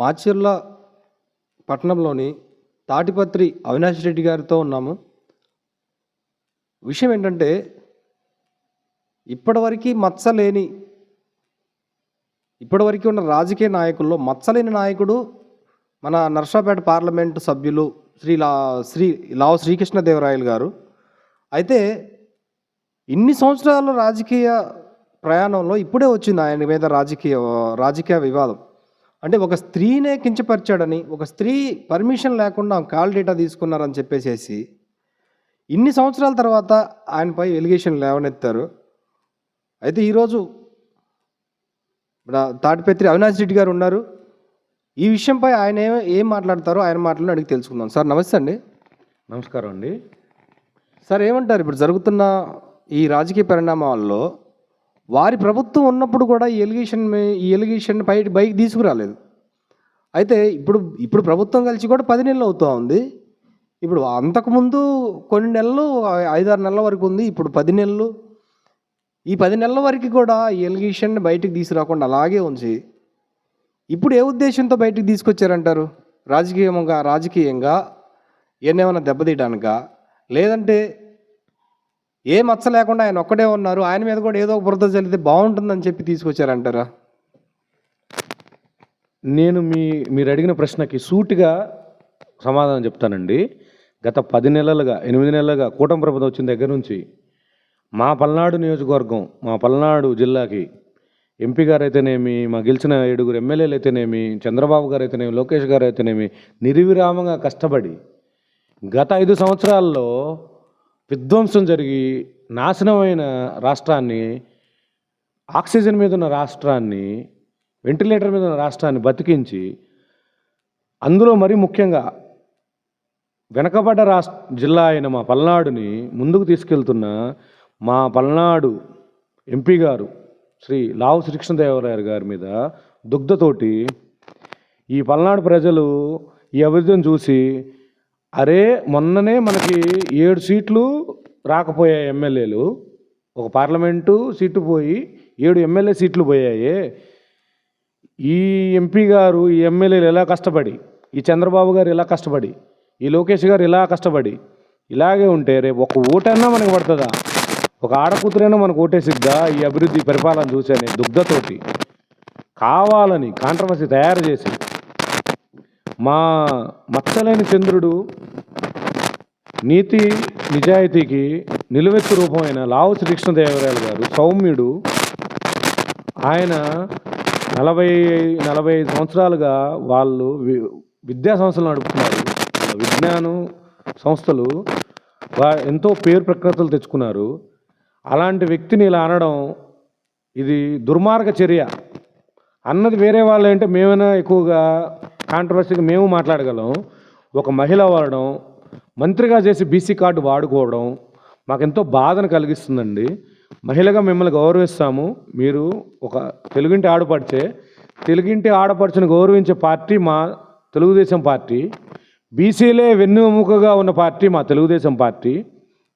మాచర్ల పట్టణంలోని తాటిపత్రి అవినాష్ రెడ్డి గారితో ఉన్నాము. విషయం ఏంటంటే ఇప్పటివరకు మచ్చలేని ఇప్పటివరకు ఉన్న రాజకీయ నాయకుల్లో మచ్చలేని నాయకుడు మన నర్సాపేట పార్లమెంటు సభ్యులు శ్రీ లా శ్రీ లావు శ్రీకృష్ణదేవరాయలు గారు. అయితే ఇన్ని సంవత్సరాల రాజకీయ ప్రయాణంలో ఇప్పుడే వచ్చింది ఆయన మీద రాజకీయ రాజకీయ వివాదం. అంటే ఒక స్త్రీనే కించపరిచాడని ఒక స్త్రీ పర్మిషన్ లేకుండా కాల్ డేటా తీసుకున్నారని చెప్పేసేసి ఇన్ని సంవత్సరాల తర్వాత ఆయనపై ఎలిగేషన్ లేవనెత్తారు. అయితే ఈరోజు తాటిపత్రి అవినాష్ రెడ్డి గారు ఉన్నారు. ఈ విషయంపై ఆయన ఏం ఏం మాట్లాడతారో ఆయన మాటలను అడిగి తెలుసుకుందాం. సార్ నమస్తే అండి. నమస్కారం అండి. సార్ ఏమంటారు? ఇప్పుడు జరుగుతున్న ఈ రాజకీయ పరిణామాల్లో వారి ప్రభుత్వం ఉన్నప్పుడు కూడా ఈ ఎలిగేషన్ ఈ ఎలిగేషన్ బయట బయట తీసుకురాలేదు. అయితే ఇప్పుడు ఇప్పుడు ప్రభుత్వం కలిసి కూడా పది నెలలు అవుతూ ఉంది. ఇప్పుడు అంతకుముందు కొన్ని నెలలు ఐదారు నెలల వరకు ఉంది ఇప్పుడు పది నెలలు. ఈ పది నెలల వరకు కూడా ఈ ఎలిగేషన్ బయటకు తీసుకురాకుండా అలాగే ఉంచి ఇప్పుడు ఏ ఉద్దేశంతో బయటికి తీసుకొచ్చారంటారు? రాజకీయంగా రాజకీయంగా ఏమైనా దెబ్బతీయడానికా? లేదంటే ఏ మచ్చ లేకుండా ఆయన ఒక్కడే ఉన్నారు. ఆయన మీద కూడా ఏదో ఒక బురద చల్లితే బాగుంటుందని చెప్పి తీసుకొచ్చారంటారా? నేను మీ మీరు అడిగిన ప్రశ్నకి సూటిగా సమాధానం చెప్తానండి. గత పది నెలలుగా ఎనిమిది నెలలుగా కూటమి ప్రభుత్వం వచ్చిన దగ్గర నుంచి మా పల్నాడు నియోజకవర్గం మా పల్నాడు జిల్లాకి ఎంపీ గారు అయితేనేమి మా గెలిచిన ఏడుగురు ఎమ్మెల్యేలు అయితేనేమి చంద్రబాబు గారు అయితేనేమి లోకేష్ గారు అయితేనేమి నిర్విరామంగా కష్టపడి గత ఐదు సంవత్సరాల్లో విధ్వంసం జరిగి నాశనమైన రాష్ట్రాన్ని ఆక్సిజన్ మీద ఉన్న రాష్ట్రాన్ని వెంటిలేటర్ మీద ఉన్న రాష్ట్రాన్ని బతికించి అందులో మరీ ముఖ్యంగా వెనకబడ్డ రాష్ట్ర జిల్లా అయిన మా పల్నాడుని ముందుకు తీసుకెళ్తున్న మా పల్నాడు ఎంపీ గారు శ్రీ లావు శ్రీకృష్ణదేవరాయలు గారి మీద దుగ్ధతోటి ఈ పల్నాడు ప్రజలు ఈ అభివృద్ధిని చూసి అరే మొన్ననే మనకి ఏడు సీట్లు రాకపోయాయి ఎమ్మెల్యేలు. ఒక పార్లమెంటు సీటు పోయి ఏడు ఎమ్మెల్యే సీట్లు పోయాయి. ఈ ఎంపీ గారు ఈ ఎమ్మెల్యేలు ఎలా కష్టపడి ఈ చంద్రబాబు గారు ఇలా కష్టపడి ఈ లోకేష్ గారు ఇలా కష్టపడి ఇలాగే ఉంటే రేపు ఒక ఓటైనా మనకు పడుతుందా? ఒక ఆడకూతురైనా మనకు ఓటేసిద్దా? ఈ అభివృద్ధి పరిపాలన చూసే దుగ్ధతోటి కావాలని కాంట్రవర్సీ తయారు చేసి మా మచ్చలేని చంద్రుడు నీతి నిజాయితీకి నిలువెత్తు రూపమైన లావు శ్రీకృష్ణదేవరాయలు గారు సౌమ్యుడు. ఆయన నలభై నలభై ఐదు సంవత్సరాలుగా వాళ్ళు వి- విద్యా సంస్థలు నడుపుతున్నారు. విజ్ఞానం సంస్థలు వా ఎంతో పేరు ప్రఖ్యాతులు తెచ్చుకున్నారు. అలాంటి వ్యక్తిని ఇలా అనడం ఇది దుర్మార్గ చర్య. అన్నది వేరే వాళ్ళు అంటే మేమైనా ఎక్కువగా కాంట్రవర్సీగా మేము మాట్లాడగలం. ఒక మహిళ వాడడం మంత్రిగా చేసి బీసీ కార్డు వాడుకోవడం మాకెంతో బాధను కలిగిస్తుందండి. మహిళగా మిమ్మల్ని గౌరవిస్తాము. మీరు ఒక తెలుగింటి ఆడపడితే తెలుగింటి ఆడపడుచుని గౌరవించే పార్టీ మా తెలుగుదేశం పార్టీ. బీసీలే వెన్నుముకగా ఉన్న పార్టీ మా తెలుగుదేశం పార్టీ.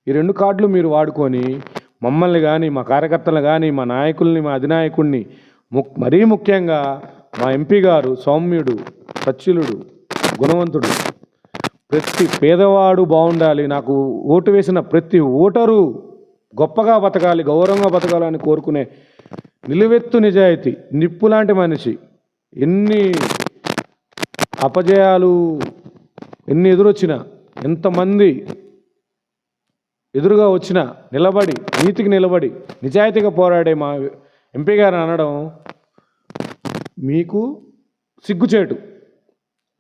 ఈ రెండు కార్డులు మీరు వాడుకొని మమ్మల్ని కానీ మా కార్యకర్తలు కానీ మా నాయకుల్ని మా అధినాయకుడిని ము మరీ ముఖ్యంగా మా ఎంపీ గారు సౌమ్యుడు సచ్యులుడు గుణవంతుడు. ప్రతి పేదవాడు బాగుండాలి. నాకు ఓటు వేసిన ప్రతి ఓటరు గొప్పగా బతకాలి గౌరవంగా బతకాలని కోరుకునే నిలువెత్తు నిజాయితీ నిప్పు లాంటి మనిషి. ఎన్ని అపజయాలు ఎన్ని ఎదురొచ్చినా ఎంతమంది ఎదురుగా వచ్చినా నిలబడి నీతికి నిలబడి నిజాయితీగా పోరాడే మా ఎంపీ గారు అనడం మీకు సిగ్గుచేటు.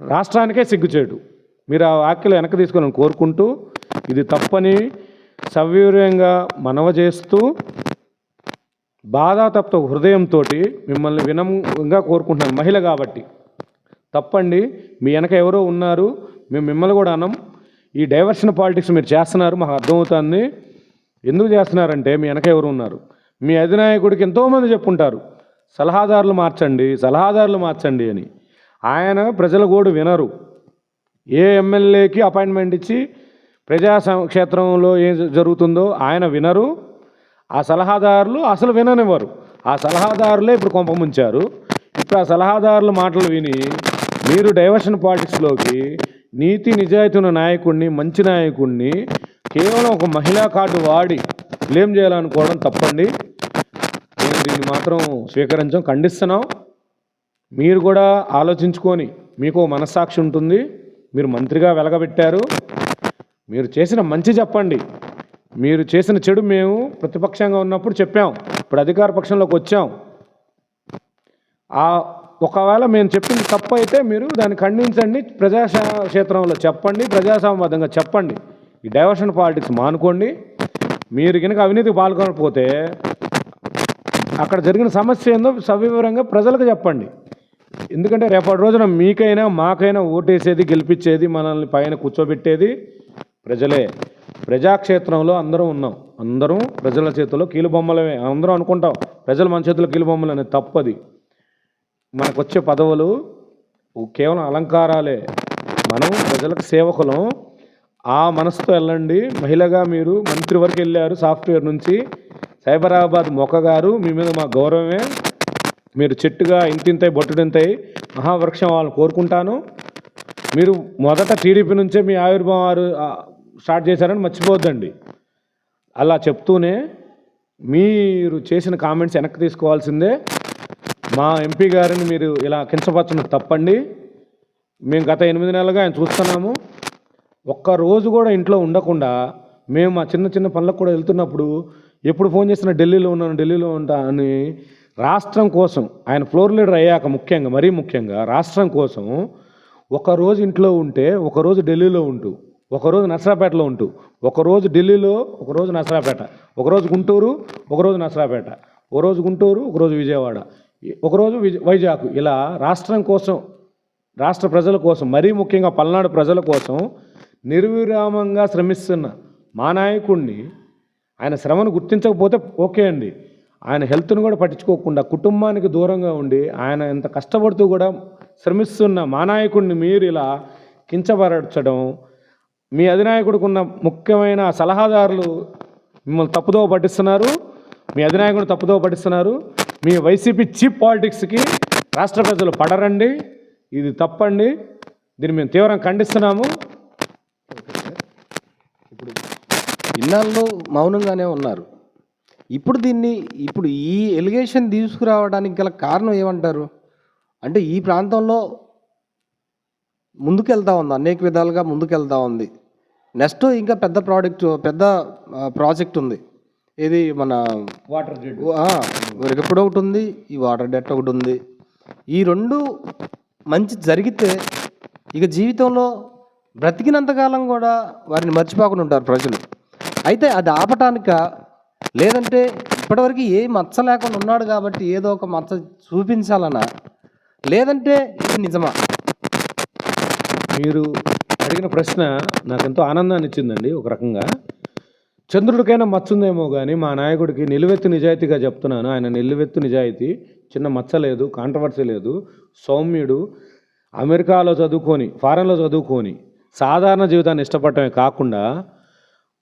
రాష్ట్రానికే సిగ్గుచేటు. మీరు ఆ వ్యాఖ్యలు వెనక తీసుకోవాలని కోరుకుంటూ ఇది తప్పని సవ్యూర్యంగా మనవ చేస్తూ బాధాతప్త హృదయంతో మిమ్మల్ని వినమ్రంగా కోరుకుంటున్నాను. మహిళ కాబట్టి. తప్పండి. మీ వెనక ఎవరో ఉన్నారు. మేము మిమ్మల్ని కూడా అనం. ఈ డైవర్షన్ పాలిటిక్స్ మీరు చేస్తున్నారు. మాకు అర్థమవుతుంది. ఎందుకు చేస్తున్నారంటే మీ వెనక ఎవరు ఉన్నారు. మీ అధినాయకుడికి ఎంతోమంది చెప్పుంటారు. సలహాదారులు మార్చండి సలహాదారులు మార్చండి అని. ఆయన ప్రజల గోడు వినరు. ఏ ఎమ్మెల్యేకి అపాయింట్మెంట్ ఇచ్చి ప్రజా క్షేత్రంలో ఏం జరుగుతుందో ఆయన వినరు. ఆ సలహాదారులు అసలు విననివ్వరు. ఆ సలహాదారులే ఇప్పుడు కొంపముంచారు ఇప్పుడు ఆ సలహాదారుల మాటలు విని మీరు డైవర్షన్ పాలిటిక్స్లోకి నీతి నిజాయితీ ఉన్న నాయకుడిని మంచి నాయకుడిని కేవలం ఒక మహిళా కార్డు వాడి బ్లేమ్ చేయాలనుకోవడం తప్పండి. నేను దీన్ని మాత్రం స్వీకరించాం ఖండిస్తున్నాం. మీరు కూడా ఆలోచించుకొని మీకు మనస్సాక్షి ఉంటుంది. మీరు మంత్రిగా వెలగబెట్టారు. మీరు చేసిన మంచి చెప్పండి. మీరు చేసిన చెడు మేము ప్రతిపక్షంగా ఉన్నప్పుడు చెప్పాం. ఇప్పుడు అధికార పక్షంలోకి వచ్చాం. ఆ ఒకవేళ మేము చెప్పింది తప్పు అయితే మీరు దాన్ని ఖండించండి. ప్రజా క్షేత్రంలో చెప్పండి. ప్రజాస్వామ్యబద్ధంగా చెప్పండి. ఈ డైవర్షన్ పాలిటిక్స్ మానుకోండి. మీరు కనుక అవినీతికి పాల్గొనకపోతే అక్కడ జరిగిన సమస్య ఏందో సవివరంగా ప్రజలకు చెప్పండి. ఎందుకంటే రేపటి రోజున మీకైనా మాకైనా ఓటేసేది గెలిపించేది మనల్ని పైన కూర్చోబెట్టేది ప్రజలే. ప్రజాక్షేత్రంలో అందరం ఉన్నాం. అందరం ప్రజల చేతిలో కీలుబొమ్మలమే అందరం అనుకుంటాం ప్రజలు మన చేతిలో కీలుబొమ్మలు అనేది తప్పది. మనకు వచ్చే పదవులు కేవలం అలంకారాలే. మనం ప్రజలకు సేవకులం. ఆ మనసుతో వెళ్ళండి. మహిళగా మీరు మంత్రి వరకు వెళ్ళారు సాఫ్ట్వేర్ నుంచి. సైబరాబాద్ మొక్క గారు మీ మీద మా గౌరవమే. మీరు చెట్టుగా ఇంతింతై బొట్టుడింతై మహావృక్షం వాళ్ళని కోరుకుంటాను. మీరు మొదట టీడీపీ నుంచే మీ ఆవిర్భావం వారు స్టార్ట్ చేశారని మర్చిపోద్దండి అలా చెప్తూనే మీరు చేసిన కామెంట్స్ వెనక్కి తీసుకోవాల్సిందే. మా ఎంపీ గారిని మీరు ఇలా కించపరచడం తప్పండి. మేము గత ఎనిమిది నెలలుగా ఆయన చూస్తున్నాము. ఒక్క రోజు కూడా ఇంట్లో ఉండకుండా మేము మా చిన్న చిన్న పనులకు కూడా వెళ్తున్నప్పుడు ఎప్పుడు ఫోన్ చేసినా ఢిల్లీలో ఉన్నాను ఢిల్లీలో ఉంటా అని రాష్ట్రం కోసం ఆయన ఫ్లోర్ లీడర్ అయ్యాక ముఖ్యంగా మరీ ముఖ్యంగా రాష్ట్రం కోసం ఒక రోజు ఇంట్లో ఉంటే ఒకరోజు ఢిల్లీలో ఉంటూ ఒకరోజు నసరాపేటలో ఉంటూ ఒకరోజు ఢిల్లీలో ఒకరోజు నసరాపేట ఒకరోజు గుంటూరు ఒకరోజు నసరాపేట ఒకరోజు గుంటూరు ఒకరోజు విజయవాడ ఒకరోజు విజ వైజాగ్ ఇలా రాష్ట్రం కోసం రాష్ట్ర ప్రజల కోసం మరీ ముఖ్యంగా పల్నాడు ప్రజల కోసం నిర్విరామంగా శ్రమిస్తున్న మా నాయకుడిని ఆయన శ్రమను గుర్తించకపోతే ఓకే అండి ఆయన హెల్త్ను కూడా పట్టించుకోకుండా కుటుంబానికి దూరంగా ఉండి ఆయన ఎంత కష్టపడుతూ కూడా శ్రమిస్తున్న మా నాయకుడిని మీరు ఇలా కించపరచడం మీ అధినాయకుడికి ఉన్న ముఖ్యమైన సలహాదారులు మిమ్మల్ని తప్పుదోవ పట్టిస్తున్నారు మీ అధినాయకుడిని తప్పుదోవ పట్టిస్తున్నారు. మీ వైసీపీ చీప్ పాలిటిక్స్కి రాష్ట్ర ప్రజలు పడరండి ఇది తప్పండి. దీన్ని మేము తీవ్రంగా ఖండిస్తున్నాము. ఇప్పుడు ఇన్నాళ్ళు మౌనంగానే ఉన్నారు. ఇప్పుడు దీన్ని ఇప్పుడు ఈ ఎలిగేషన్ తీసుకురావడానికి గల కారణం ఏమంటారు? అంటే ఈ ప్రాంతంలో ముందుకెళ్తా ఉంది అనేక విధాలుగా ముందుకెళ్తా ఉంది. నెక్స్ట్ ఇంకా పెద్ద ప్రోడక్ట్ పెద్ద ప్రాజెక్ట్ ఉంది. ఇది మన వాటర్ గ్రిడ్ వెరగప్పుడు ఒకటి ఉంది ఈ వాటర్ డెట్ ఒకటి ఉంది. ఈ రెండు మంచి జరిగితే ఇక జీవితంలో బ్రతికినంతకాలం కూడా వారిని మర్చిపోకుండా ఉంటారు ప్రజలు. అయితే అది ఆపటానిక లేదంటే ఇప్పటివరకు ఏ మచ్చ లేకుండా ఉన్నాడు కాబట్టి ఏదో ఒక మచ్చ చూపించాలనా లేదంటే ఇది నిజమా? మీరు అడిగిన ప్రశ్న నాకు ఎంతో ఆనందాన్ని ఇచ్చిందండి ఒక రకంగా. చంద్రుడికైనా మచ్చుందేమో కానీ మా నాయకుడికి నిలువెత్తు నిజాయితీగా చెప్తున్నాను. ఆయన నిలువెత్తు నిజాయితీ చిన్న మచ్చ లేదు కాంట్రవర్సీ లేదు సౌమ్యుడు అమెరికాలో చదువుకొని ఫారెన్లో చదువుకొని సాధారణ జీవితాన్ని ఇష్టపడటమే కాకుండా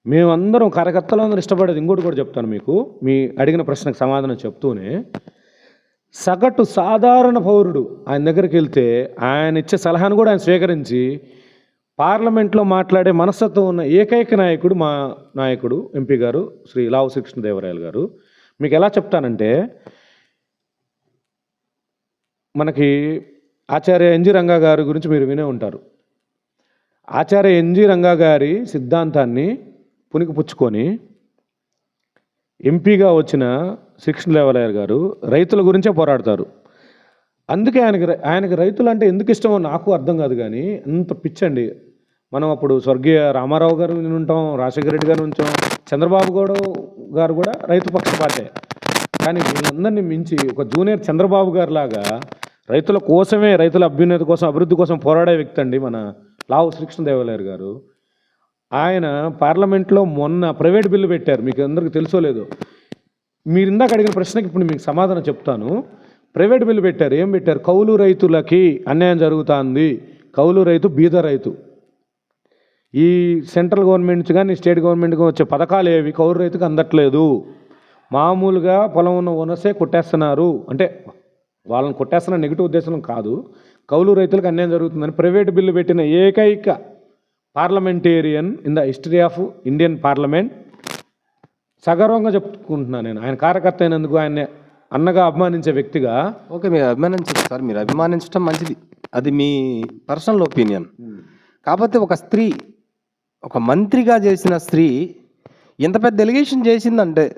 మేమందరం కార్యకర్తలు అందరూ ఇష్టపడేది ఇంకోటి కూడా చెప్తాను మీకు. మీ అడిగిన ప్రశ్నకు సమాధానం చెప్తూనే సగటు సాధారణ పౌరుడు ఆయన దగ్గరికి వెళ్తే ఆయన ఇచ్చే సలహాను కూడా ఆయన స్వీకరించి పార్లమెంట్లో మాట్లాడే మనస్తత్వం ఉన్న ఏకైక నాయకుడు మా నాయకుడు ఎంపీ గారు శ్రీ లావు కృష్ణదేవరాయలు గారు. మీకు ఎలా చెప్తానంటే మనకి ఆచార్య ఎన్జి రంగా గారి గురించి మీరు వినే ఉంటారు. ఆచార్య ఎన్జి రంగా గారి సిద్ధాంతాన్ని పుణికిపుచ్చుకొని ఎంపీగా వచ్చిన శిక్షణ లేవలయ్యర్ గారు రైతుల గురించే పోరాడతారు. అందుకే ఆయనకి ఆయనకి రైతులు అంటే ఎందుకు ఇష్టమో నాకు అర్థం కాదు కానీ అంత పిచ్చండి. మనం అప్పుడు స్వర్గీయ రామారావు గారు ఉంటాం రాజశేఖర రెడ్డి గారు ఉంచాం చంద్రబాబు గౌడ గారు కూడా రైతు పక్షపాటే కానీ వీళ్ళందరినీ మించి ఒక జూనియర్ చంద్రబాబు గారు లాగా రైతుల కోసమే రైతుల అభ్యున్నతి కోసం అభివృద్ధి కోసం పోరాడే వ్యక్తి అండి మన లావు శ్రీకృష్ణదేవరాయలు గారు. ఆయన పార్లమెంట్లో మొన్న ప్రైవేట్ బిల్లు పెట్టారు. మీకు అందరికీ తెలుసో మీరు ఇందాక అడిగిన ప్రశ్నకి ఇప్పుడు మీకు సమాధానం చెప్తాను. ప్రైవేట్ బిల్లు పెట్టారు. ఏం పెట్టారు? కౌలు రైతులకి అన్యాయం జరుగుతుంది. కౌలు రైతు బీద రైతు. ఈ సెంట్రల్ గవర్నమెంట్ కానీ స్టేట్ గవర్నమెంట్ వచ్చే పథకాలు ఏవి? కౌలు రైతుకు అందట్లేదు. మామూలుగా పొలం ఉన్న ఓనర్సే కొట్టేస్తున్నారు. అంటే వాళ్ళని కొట్టేస్తున్న నెగిటివ్ ఉద్దేశం కాదు. కౌలు రైతులకు అన్యాయం జరుగుతుందని ప్రైవేట్ బిల్లు పెట్టిన ఏకైక parliamentarian in the history of Indian parliament. సగర్వంగా చెప్పుకుంటున్నాను నేను. ఆయన కార్యకర్త అయినందుకు ఆయన అన్నగా అభిమానించే వ్యక్తిగా. ఓకే మీరు అభిమానించదు సార్. మీరు అభిమానించడం మంచిది. అది మీ పర్సనల్ ఒపీనియన్. కాకపోతే ఒక స్త్రీ ఒక మంత్రిగా చేసిన స్త్రీ ఇంత పెద్ద ఎలిగేషన్ చేసిందంటే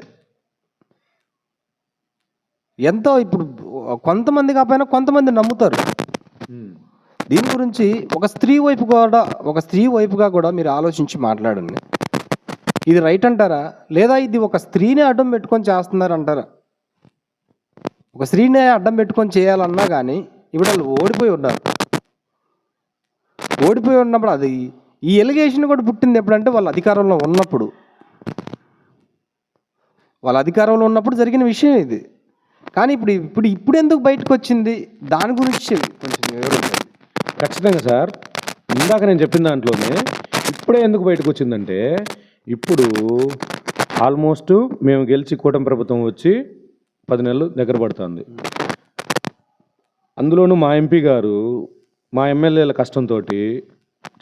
ఎంతో ఇప్పుడు కొంతమంది కాకపోయినా కొంతమంది నమ్ముతారు. దీని గురించి ఒక స్త్రీ వైపు కూడా ఒక స్త్రీ వైపుగా కూడా మీరు ఆలోచించి మాట్లాడండి. ఇది రైట్ అంటారా? లేదా ఇది ఒక స్త్రీని అడ్డం పెట్టుకొని చేస్తున్నారు అంటారా ఒక స్త్రీని అడ్డం పెట్టుకొని చేయాలన్నా కానీ ఇప్పుడు వాళ్ళు ఓడిపోయి ఉన్నారు. ఓడిపోయి ఉన్నప్పుడు అది ఈ ఎలిగేషన్ కూడా పుట్టింది ఎప్పుడంటే వాళ్ళ అధికారంలో ఉన్నప్పుడు. వాళ్ళ అధికారంలో ఉన్నప్పుడు జరిగిన విషయం ఇది. కానీ ఇప్పుడు ఇప్పుడు ఇప్పుడు ఎందుకు బయటకు వచ్చింది? దాని గురించి కొంచెం వివరించండి. ఖచ్చితంగా సార్. ఇందాక నేను చెప్పిన దాంట్లోనే ఇప్పుడే ఎందుకు బయటకు వచ్చిందంటే ఇప్పుడు ఆల్మోస్ట్ మేము గెలిచి కూటమి ప్రభుత్వం వచ్చి పది నెలలు దగ్గర పడుతుంది. అందులోనూ మా ఎంపీ గారు మా ఎమ్మెల్యేల కష్టంతో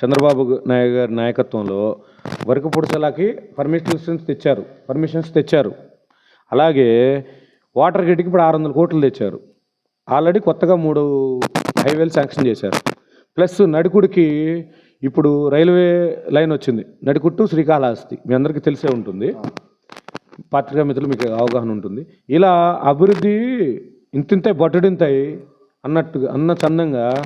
చంద్రబాబు నాయుడు గారి నాయకత్వంలో వరకు పొడిసెలాకి పర్మిషన్స్ తెచ్చారు. పర్మిషన్స్ తెచ్చారు. అలాగే వాటర్ గేట్కి ఇప్పుడు ఆరు వందల కోట్లు తెచ్చారు. ఆల్రెడీ కొత్తగా మూడు హైవేలు శాంక్షన్ చేశారు. ప్లస్ నడుకుడికి ఇప్పుడు రైల్వే లైన్ వచ్చింది. నడుకుట్టు శ్రీకాళహస్తి. మీ అందరికీ తెలిసే ఉంటుంది. పత్రికా మిత్రులు మీకు అవగాహన ఉంటుంది. ఇలా అభివృద్ధి ఇంతింతై బట్టుడింతై అన్నట్టుగా అన్న చందంగా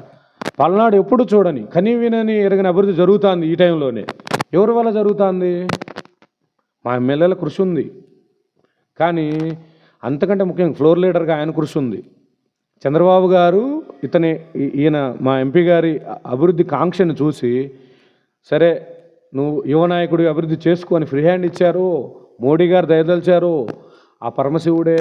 పల్నాడు ఎప్పుడు చూడని కనీ వినని ఎరగని అభివృద్ధి జరుగుతుంది ఈ టైంలోనే. ఎవరి వల్ల జరుగుతుంది? మా ఎమ్మెల్యేల కృషి ఉంది. కానీ అంతకంటే ముఖ్యంగా ఫ్లోర్ లీడర్గా ఆయన కృషి ఉంది. చంద్రబాబు గారు ఇతని ఈ- ఈయన మా ఎంపీ గారి అభివృద్ధి కాంక్షను చూసి సరే నువ్వు యువ నాయకుడి అభివృద్ధి చేసుకో అని ఫ్రీ హ్యాండ్ ఇచ్చారు మోడీ గారు దయదలిచారు ఆ పరమశివుడే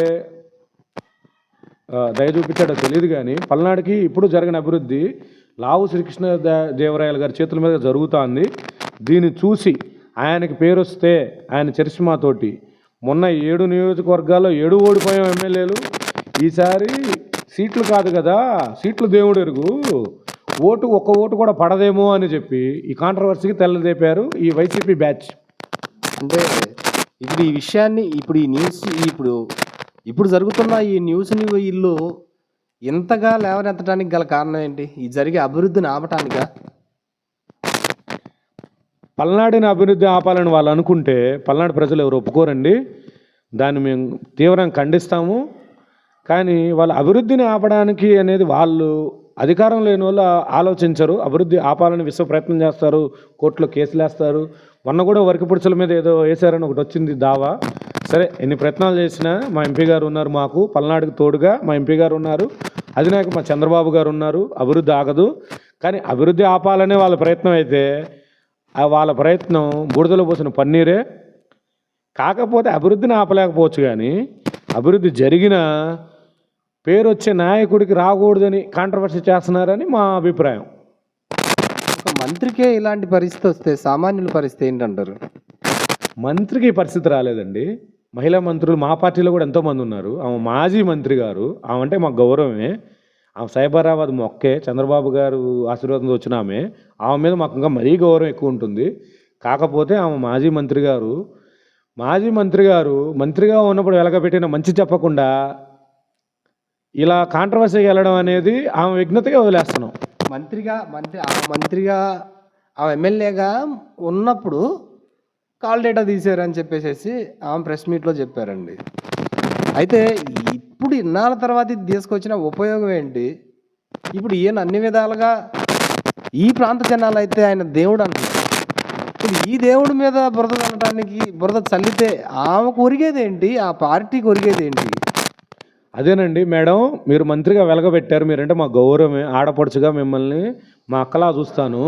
దయ చూపించాడో తెలియదు కానీ పల్నాడుకి ఇప్పుడు జరిగిన అభివృద్ధి లావు శ్రీకృష్ణ దే- దేవరాయలు గారి చేతుల మీద జరుగుతోంది. దీన్ని చూసి ఆయనకి పేరు వస్తే ఆయన చరిష్మాతోటి మొన్న ఏడు నియోజకవర్గాల్లో ఏడు ఓడిపోయాం ఎమ్మెల్యేలు. ఈసారి సీట్లు కాదు కదా సీట్లు దేవుడు ఎరుగు. ఓటు ఒక్క ఓటు కూడా పడదేమో అని చెప్పి ఈ కాంట్రవర్సీకి తెల్లదేపారు ఈ వైసీపీ బ్యాచ్. అంటే ఇప్పుడు ఈ విషయాన్ని ఇప్పుడు ఈ న్యూస్ ఇప్పుడు ఇప్పుడు జరుగుతున్న ఈ న్యూస్ని వీళ్ళు ఇంతగా లేవనెత్తడానికి గల కారణం ఏంటి? ఈ జరిగే అభివృద్ధిని ఆపటానికా? పల్నాడుని అభివృద్ధి ఆపాలని వాళ్ళు అనుకుంటే పల్నాడు ప్రజలు ఎవరు ఒప్పుకోరండి? దాన్ని మేము తీవ్రంగా ఖండిస్తాము. కానీ వాళ్ళ అభివృద్ధిని ఆపడానికి అనేది వాళ్ళు అధికారం లేని వాళ్ళు ఆలోచించరు. అభివృద్ధి ఆపాలని విశ్వ ప్రయత్నం చేస్తారు. కోర్టులో కేసులు వేస్తారు. మొన్న కూడా వరకు పుడుచుల మీద ఏదో వేశారని ఒకటి వచ్చింది దావా. సరే ఎన్ని ప్రయత్నాలు చేసినా మా ఎంపీ గారు ఉన్నారు మాకు. పల్నాడుకు తోడుగా మా ఎంపీ గారు ఉన్నారు. అధినాయకు మా చంద్రబాబు గారు ఉన్నారు. అభివృద్ధి ఆగదు. కానీ అభివృద్ధి ఆపాలనే వాళ్ళ ప్రయత్నం అయితే వాళ్ళ ప్రయత్నం బురదలో పోసిన పన్నీరే. కాకపోతే అభివృద్ధిని ఆపలేకపోవచ్చు కానీ అభివృద్ధి జరిగిన పేరు వచ్చే నాయకుడికి రాకూడదని కాంట్రవర్సీ చేస్తున్నారని మా అభిప్రాయం. ఒక మంత్రికే ఇలాంటి పరిస్థితి వస్తే సామాన్యుల పరిస్థితి ఏంటంటారు? మంత్రికి ఈ పరిస్థితి రాలేదండి. మహిళా మంత్రులు మా పార్టీలో కూడా ఎంతోమంది ఉన్నారు. ఆమె మాజీ మంత్రి గారు ఆమె అంటే మాకు గౌరవమే. ఆమె సైబరాబాద్ మొక్కే చంద్రబాబు గారు ఆశీర్వాదంతో వచ్చిన ఆమె ఆమె మీద మాకు ఇంకా మరీ గౌరవం ఎక్కువ ఉంటుంది. కాకపోతే ఆమె మాజీ మంత్రి గారు మాజీ మంత్రి గారు మంత్రిగా ఉన్నప్పుడు వెలగబెట్టిన మంచి చెప్పకుండా ఇలా కాంట్రవర్సీకి వెళ్ళడం అనేది ఆమె విఘ్నతగా వదిలేస్తున్నాం. మంత్రిగా మంత్రి ఆ మంత్రిగా ఆ ఎమ్మెల్యేగా ఉన్నప్పుడు కాల్ డేటా తీసారని చెప్పేసి ఆమె ప్రెస్ మీట్లో చెప్పారండి. అయితే ఇప్పుడు ఇన్నాళ్ళ తర్వాత ఇది తీసుకొచ్చిన ఉపయోగం ఏంటి? ఇప్పుడు ఈయన అన్ని విధాలుగా ఈ ప్రాంత జనాలు అయితే ఆయన దేవుడు అంటున్నారు. ఈ దేవుడి మీద బురద చల్లటానికి బురద చల్లితే ఆమెకు ఒరిగేదేంటి? ఆ పార్టీకి ఒరిగేదేంటి? అదేనండి మేడం మీరు మంత్రిగా వెలగబెట్టారు మీరంటే మా గౌరవమే ఆడపడుచుగా మిమ్మల్ని మా అక్కలా చూస్తాను.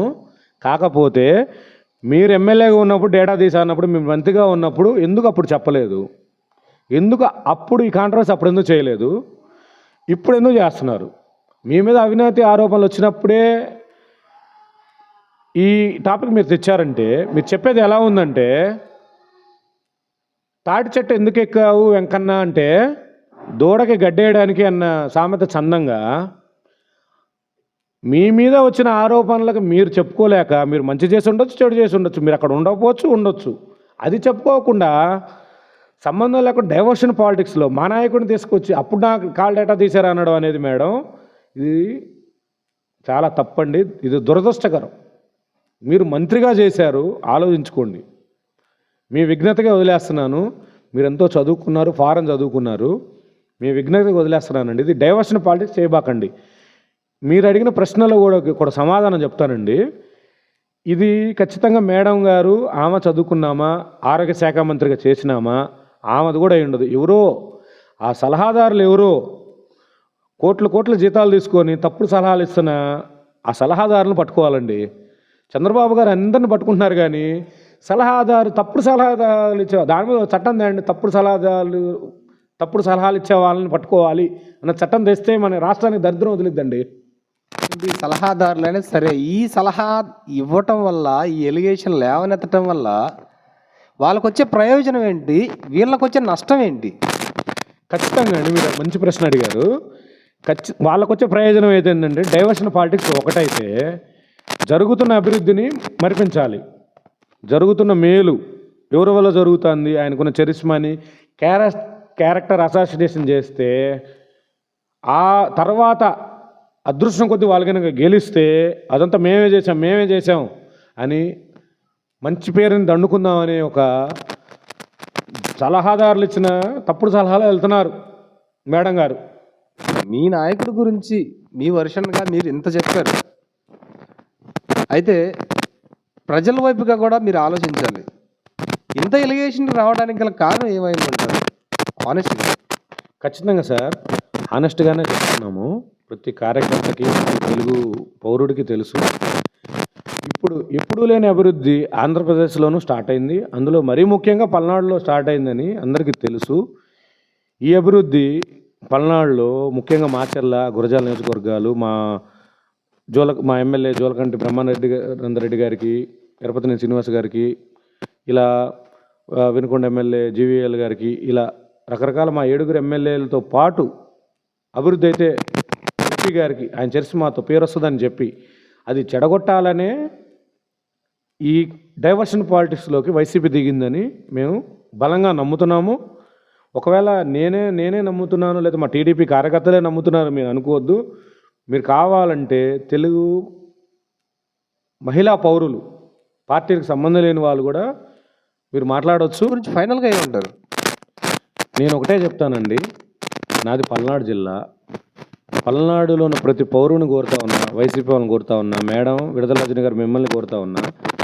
కాకపోతే మీరు ఎమ్మెల్యేగా ఉన్నప్పుడు డేటా తీసానప్పుడు అన్నప్పుడు మీరు మంత్రిగా ఉన్నప్పుడు ఎందుకు అప్పుడు చెప్పలేదు? ఎందుకు అప్పుడు ఈ కాంట్రవర్సీ అప్పుడు ఎందుకు చేయలేదు? ఇప్పుడు ఎందుకు చేస్తున్నారు? మీ మీద అవినీతి ఆరోపణలు వచ్చినప్పుడే ఈ టాపిక్ మీరు తెచ్చారంటే మీరు చెప్పేది ఎలా ఉందంటే తాటి చెట్టు ఎందుకు ఎక్కావు వెంకన్న అంటే దూడకి గడ్డేయడానికి అన్న సామెత చందంగా మీ మీద వచ్చిన ఆరోపణలకు మీరు చెప్పుకోలేక మీరు మంచి చేసి ఉండొచ్చు చెడు చేసి ఉండొచ్చు మీరు అక్కడ ఉండకపోవచ్చు ఉండొచ్చు. అది చెప్పుకోకుండా సంబంధం లేకుండా డైవర్షన్ పాలిటిక్స్లో మా నాయకుడిని తీసుకొచ్చి అప్పుడు నాకు కాల్ డేటా తీశారు అనడం అనేది మేడం ఇది చాలా తప్పండి ఇది దురదృష్టకరం. మీరు మంత్రిగా చేశారు ఆలోచించుకోండి. మీ విఘ్నతగా వదిలేస్తున్నాను మీరు ఎంతో చదువుకున్నారు ఫారెన్ చదువుకున్నారు. మీ విఘ్నతగా వదిలేస్తున్నానండి. ఇది డైవర్షన్ పాలిటిక్స్ చేయబాకండి. మీరు అడిగిన ప్రశ్నలో కూడా కూడా సమాధానం చెప్తానండి. ఇది ఖచ్చితంగా మేడం గారు ఆమె చదువుకున్నామా ఆరోగ్య శాఖ మంత్రిగా చేసినామా ఆమెది కూడా అయి ఉండదు. ఎవరో ఆ సలహాదారులు ఎవరో కోట్ల కోట్ల జీతాలు తీసుకొని తప్పుడు సలహాలు ఇస్తున్న ఆ సలహాదారులను పట్టుకోవాలండి. చంద్రబాబు గారు అందరిని పట్టుకుంటున్నారు కానీ సలహాదారు తప్పుడు సలహాదారులు ఇచ్చే దాని మీద చట్టం తేండి తప్పుడు సలహాదారులు తప్పుడు సలహాలు ఇచ్చే వాళ్ళని పట్టుకోవాలి అన్న చట్టం తెస్తే మన రాష్ట్రానికి దరిద్రం వదిలిద్దండి. ఇది సలహాదారులైనా సరే ఈ సలహా ఇవ్వటం వల్ల ఈ ఎలిగేషన్ లేవనెత్తటం వల్ల వాళ్ళకు వచ్చే ప్రయోజనం ఏంటి? వీళ్ళకి వచ్చే నష్టం ఏంటి? ఖచ్చితంగా అండి మీరు మంచి ప్రశ్న అడిగారు. ఖచ్చి వాళ్ళకు వచ్చే ప్రయోజనం ఏదైందంటే డైవర్షన్ పాలిటిక్స్ ఒకటైతే జరుగుతున్న అభివృద్ధిని మరిపించాలి. జరుగుతున్న మేలు ఎవరి వల్ల జరుగుతుంది? ఆయనకున్న చరిస్మాని క్యారె క్యారెక్టర్ అసాసినేషన్ చేస్తే ఆ తర్వాత అదృష్టం కొద్ది వాళ్ళు కనుక గెలిస్తే అదంతా మేమే చేసాం మేమే చేసాం అని మంచి పేరుని దండుకుందామనే ఒక సలహాదారులు ఇచ్చిన తప్పుడు సలహాలు వెళ్తున్నారు మేడం గారు. మీ నాయకుడి గురించి మీ వర్షన్గా మీరు ఇంత చెప్పారు. అయితే ప్రజల వైపుగా కూడా మీరు ఆలోచించాలి. ఇంత ఎలిగేషన్ రావడానికి గల కారణం ఏమైంది ఆనెస్ట్గా ఖచ్చితంగా సార్ హానెస్ట్గానే చెప్తున్నాము. ప్రతి కార్యకర్తకి తెలుగు పౌరుడికి తెలుసు. ఇప్పుడు ఎప్పుడూ లేని అభివృద్ధి ఆంధ్రప్రదేశ్లోనూ స్టార్ట్ అయింది. అందులో మరీ ముఖ్యంగా పల్నాడులో స్టార్ట్ అయిందని అందరికీ తెలుసు. ఈ అభివృద్ధి పల్నాడులో ముఖ్యంగా మాచర్ల గురజాల నియోజకవర్గాలు మా జోల మా ఎమ్మెల్యే జోలకంటి బ్రహ్మారెడ్డి నందరెడ్డి గారికి తిరుపతి శ్రీనివాస్ గారికి ఇలా వినుకొండ ఎమ్మెల్యే జీవీఎల్ గారికి ఇలా రకరకాల మా ఏడుగురు ఎమ్మెల్యేలతో పాటు అభివృద్ధి అయితే ఎంపీ గారికి ఆయన చర్చి మాతో పేరు వస్తుందని చెప్పి అది చెడగొట్టాలనే ఈ డైవర్షన్ పాలిటిక్స్లోకి వైసీపీ దిగిందని మేము బలంగా నమ్ముతున్నాము. ఒకవేళ నేనే నేనే నమ్ముతున్నాను లేదా మా టీడీపీ కార్యకర్తలే నమ్ముతున్నారు మీరు అనుకోవద్దు. మీరు కావాలంటే తెలుగు మహిళా పౌరులు పార్టీలకు సంబంధం లేని వాళ్ళు కూడా మీరు మాట్లాడవచ్చు గురించి ఫైనల్గా ఏమంటారు? నేను ఒకటే చెప్తానండి. నాది పల్నాడు జిల్లా. పల్నాడులో ఉన్న ప్రతి పౌరుని కోరుతా ఉన్నా వైసీపీ వాళ్ళని కోరుతా ఉన్నా మేడం విడుదల రజని గారు మిమ్మల్ని కోరుతా ఉన్నా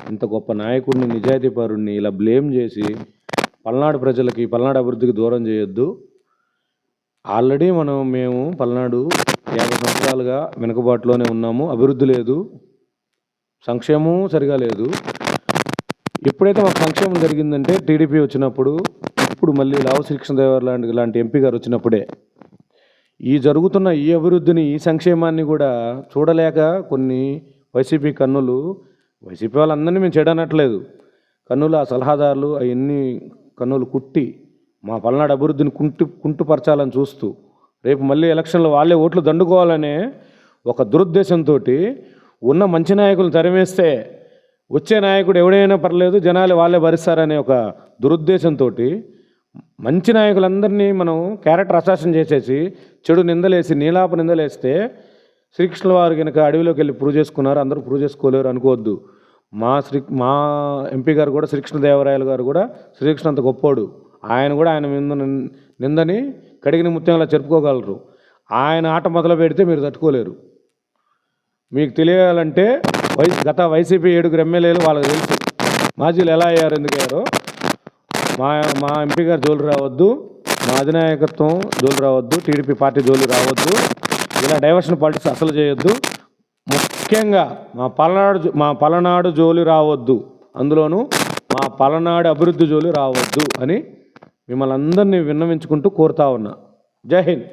ఇంత గొప్ప నాయకుడిని నిజాయితీ పరుణ్ణి ఇలా బ్లేమ్ చేసి పల్నాడు ప్రజలకి పల్నాడు అభివృద్ధికి దూరం చేయొద్దు. ఆల్రెడీ మనం మేము పల్నాడు యాభై సంవత్సరాలుగా వెనుకబాటులోనే ఉన్నాము. అభివృద్ధి లేదు. సంక్షేమం సరిగా లేదు. ఎప్పుడైతే మాకు సంక్షేమం జరిగిందంటే టీడీపీ వచ్చినప్పుడు ఇప్పుడు మళ్ళీ లావు శ్రీకృష్ణదేవర్ లాంటి లాంటి ఎంపీ గారు వచ్చినప్పుడే ఈ జరుగుతున్న ఈ అభివృద్ధిని ఈ సంక్షేమాన్ని కూడా చూడలేక కొన్ని వైసీపీ కన్నులు వైసీపీ వాళ్ళందరినీ మేము చెడనట్లేదు కన్నులు ఆ సలహాదారులు అవన్నీ కన్నులు కుట్టి మా పల్నాడు అభివృద్ధిని కుంటు కుంటుపరచాలని చూస్తూ రేపు మళ్ళీ ఎలక్షన్లో వాళ్ళే ఓట్లు దండుకోవాలనే ఒక దురుద్దేశంతో ఉన్న మంచి నాయకులను తరిమేస్తే వచ్చే నాయకుడు ఎవడైనా పర్లేదు జనాలు వాళ్ళే భరిస్తారనే ఒక దురుద్దేశంతో మంచి నాయకులందరినీ మనం క్యారెక్టర్ అసాషన్ చేసేసి చెడు నిందలేసి నీలాప నిందలేస్తే శ్రీకృష్ణ వారు కనుక అడవిలోకి వెళ్ళి ప్రూవ్ చేసుకున్నారు అందరూ ప్రూవ్ చేసుకోలేరు అనుకోవద్దు. మా శ్రీ మా ఎంపీ గారు కూడా శ్రీకృష్ణదేవరాయలు గారు కూడా శ్రీకృష్ణ అంత గొప్పోడు. ఆయన కూడా ఆయన మీద నిందని కడిగిన ముత్యంలా చెప్పుకోగలరు. ఆయన ఆట మొదలు పెడితే మీరు తట్టుకోలేరు. మీకు తెలియాలంటే వై గత వైసీపీ ఏడుగురు ఎమ్మెల్యేలు వాళ్ళకి తెలుసు. మాజీలు ఎలా అయ్యారు ఎందుకు అయ్యారో మా మా ఎంపీ గారు జోలు రావద్దు మా అధినాయకత్వం జోలు రావద్దు టీడీపీ పార్టీ జోలు రావద్దు. ఇలా డైవర్షన్ పాలిటిక్స్ అసలు చేయొద్దు. ముఖ్యంగా మా పలనాడు మా పలనాడు జోలి రావద్దు. అందులోనూ మా పలనాడు అభివృద్ధి జోలి రావద్దు అని మిమ్మల్ని అందరినీ విన్నవించుకుంటూ కోరుతా ఉన్నా. జై హింద్.